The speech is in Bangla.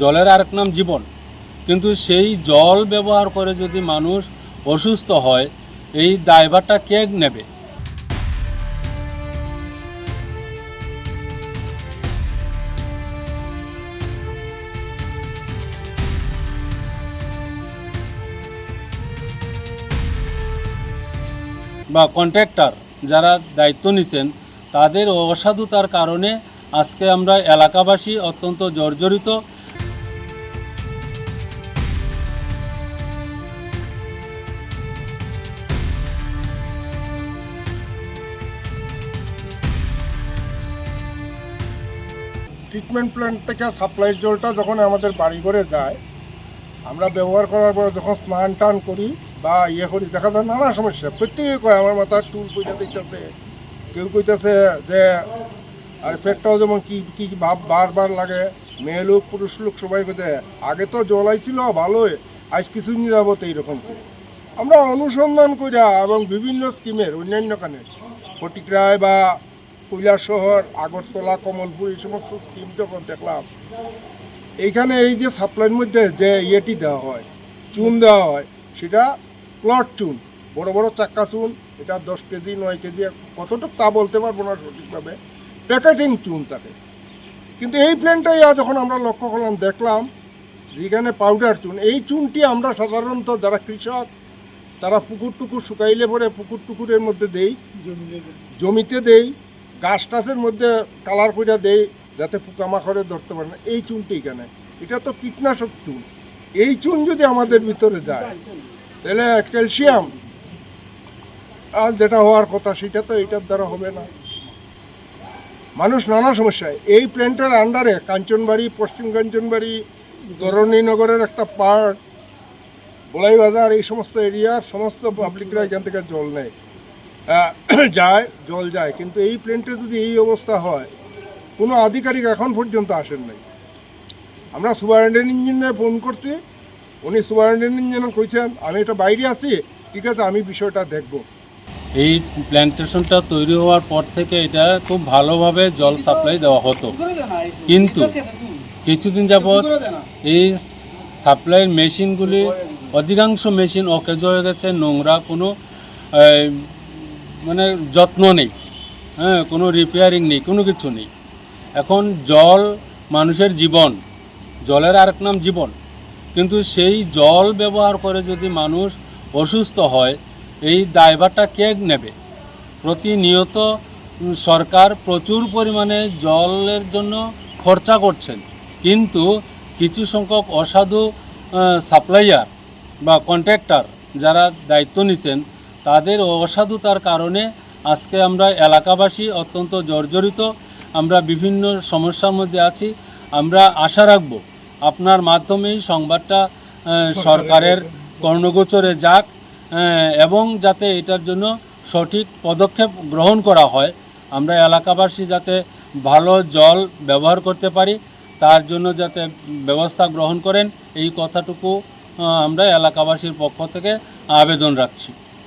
জলের আরেক নাম জীবন। কিন্তু সেই জল ব্যবহার করে যদি মানুষ অসুস্থ হয়, এই দায়ভারটা কে নেবে? বা কন্ট্রাক্টর যারা দায়িত্ব নিছেন, তাদের অসাধুতার কারণে আজকে আমরা এলাকাবাসী অত্যন্ত জর্জরিত ট্রিটমেন্ট প্ল্যান্ট থেকে সাপ্লাই জলটা যখন আমাদের বাড়ি ঘরে যায়, আমরা ব্যবহার করার পরে যখন স্নান টান করি বা ইয়ে করি, দেখা যায় নানা সমস্যা। প্রত্যেকে কয়, আমার মাথার চুল পয়সা দিতেছে। কেউ কইতেছে যে, আর পেটটাও যেমন কি কি ভাব বারবার লাগে। মেয়ে লোক, পুরুষ লোক সবাই কইতে, আগে তো জল আইছিল, ভালোই, আজ কিছুদিন যাবত এইরকম আমরা অনুসন্ধান কইরা এবং বিভিন্ন স্কিমের অন্যান্য কানে, ফটিকরায় বা কৈলাসহর আগরতলা, কমলপুর, এই সমস্ত স্কিম যখন দেখলাম, এইখানে এই যে সাপ্লাইয়ের মধ্যে যে ইয়েটি দেওয়া হয়, চুন দেওয়া হয়, সেটা প্লট চুন, বড় বড় চাক্কা চুন, এটা দশ কেজি, নয় কেজি, কতটুকু তা বলতে পারব না সঠিকভাবে প্যাকেটিং চুন থাকে কিন্তু এই প্ল্যানটাই যখন আমরা লক্ষ্য করলাম, দেখলাম যেখানে পাউডার চুন, এই চুনটি আমরা সাধারণত যারা কৃষক, তারা পুকুর টুকুর শুকাইলে পরে পুকুর টুকুরের মধ্যে দেই, জমিতে দেই গাছ টাছের মধ্যে কালার করে দেয় যাতে পোকামাকড়ে ধরতে পারে না। এই চুনটি এখানে। এটা তো কীটনাশক চুন। এই চুন যদি আমাদের ভিতরে যায়, তাহলে ক্যালসিয়াম, আর যেটা হওয়ার কথা, সেটা তো এটার দ্বারা হবে না। মানুষ নানা সমস্যায়। এই প্ল্যান্টের আন্ডারে কাঞ্চনবাড়ি, পশ্চিম কাঞ্চনবাড়ি ধরণীনগরের একটা পার্ট বলাই বাজার, এই সমস্ত এরিয়ার সমস্ত পাবলিকরা এখান থেকে জল নেয়। যায়, জল যায়। কিন্তু এই প্ল্যান্টে যদি এই অবস্থা হয়, কোনো আধিকারিক এখন পর্যন্ত আসেন নাই। আমরা সুপারিনটেন্ডেন্ট ইঞ্জিনিয়ার ফোন করছি, উনি সুপারিনটেন্ডেন্ট ইঞ্জিনিয়ার কইছেন, আমি এটা বাইরে আছি, ঠিক আছে, আমি বিষয়টা দেখব। এই প্ল্যান্টেশনটা তৈরি হওয়ার পর থেকে এটা খুব ভালোভাবে জল সাপ্লাই দেওয়া হতো। কিন্তু কিছুদিন যাবৎ এই সাপ্লাই মেশিনগুলি, অধিকাংশ মেশিন অকেজ হয়ে গেছে, নোংরা, কোনো মানে যত্ন নেই হ্যাঁ কোনো রিপেয়ারিং নেই, কোনো কিছু নেই। এখন জল মানুষের জীবন, জলের আরেক নাম জীবন। কিন্তু সেই জল ব্যবহার করে যদি মানুষ অসুস্থ হয়, এই দায়ভারটা কে নেবে? প্রতিনিয়ত সরকার প্রচুর পরিমাণে জলের জন্য খরচা করছেন। কিন্তু কিছু সংখ্যক অসাধু সাপ্লাইয়ার বা কন্ট্রাক্টর যারা দায়িত্ব নিছেন তাদের অসাধুতার কারণে আজকে আমরা এলাকাবাসী অত্যন্ত জর্জরিত। আমরা বিভিন্ন সমস্যার মধ্যে আছি। আমরা আশা রাখব আপনার মাধ্যমেই সংবাদটা সরকারের কর্ণগোচরে যাক এবং যাতে এটার জন্য সঠিক পদক্ষেপ গ্রহণ করা হয়। আমরা এলাকাবাসী যাতে ভালো জল ব্যবহার করতে পারি, তার জন্য যাতে ব্যবস্থা গ্রহণ করেন, এই কথাটুকু আমরা এলাকাবাসীর পক্ষ থেকে আবেদন রাখছি।